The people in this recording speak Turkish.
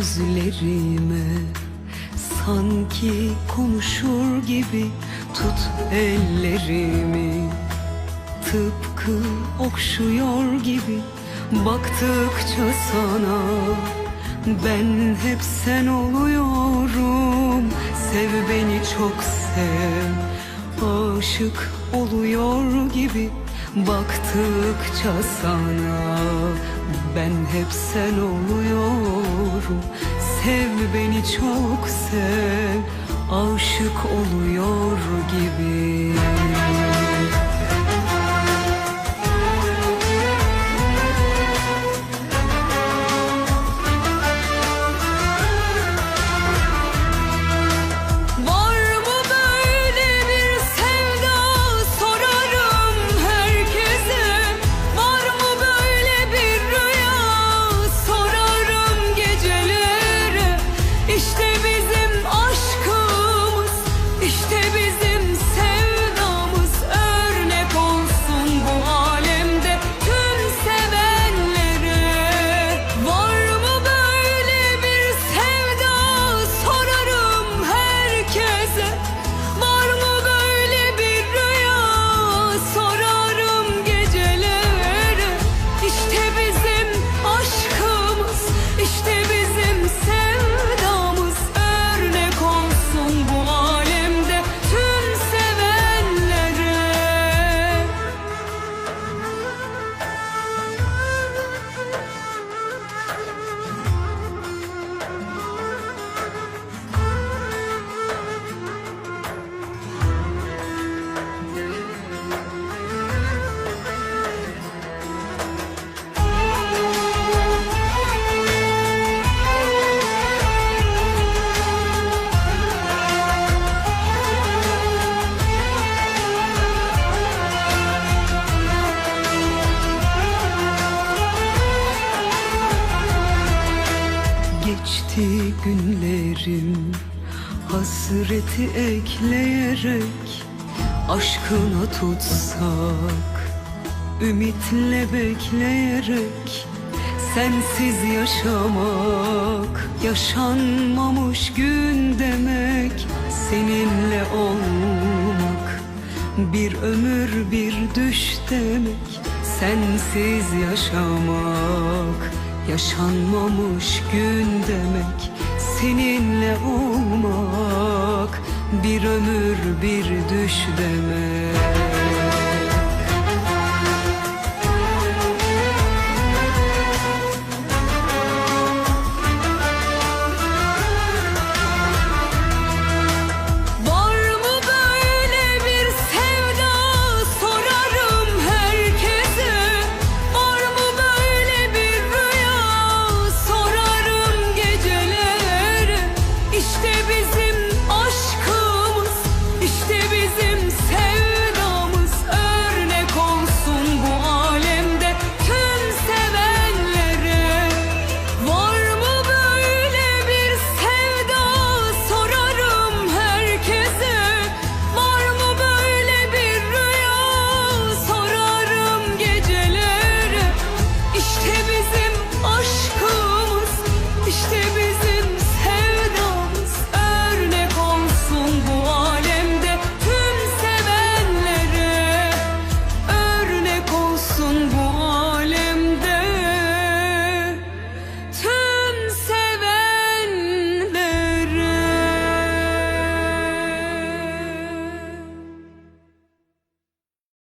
gözlerime Sanki konuşur gibi tut ellerimi. Tıpkı okşuyor gibi baktıkça sana Ben hep sen oluyorum. Sev beni çok sev Aşık oluyor gibi baktıkça sana Ben hep sen oluyorum. Sev beni çok sev Aşık oluyor gibi Geçti günlerim hasreti ekleyerek Aşkına tutsak ümitle bekleyerek Sensiz yaşamak yaşanmamış gün demek Seninle olmak bir ömür bir düş demek Sensiz yaşamak yaşanmamış gün demek Seninle olmak bir ömür bir düş demek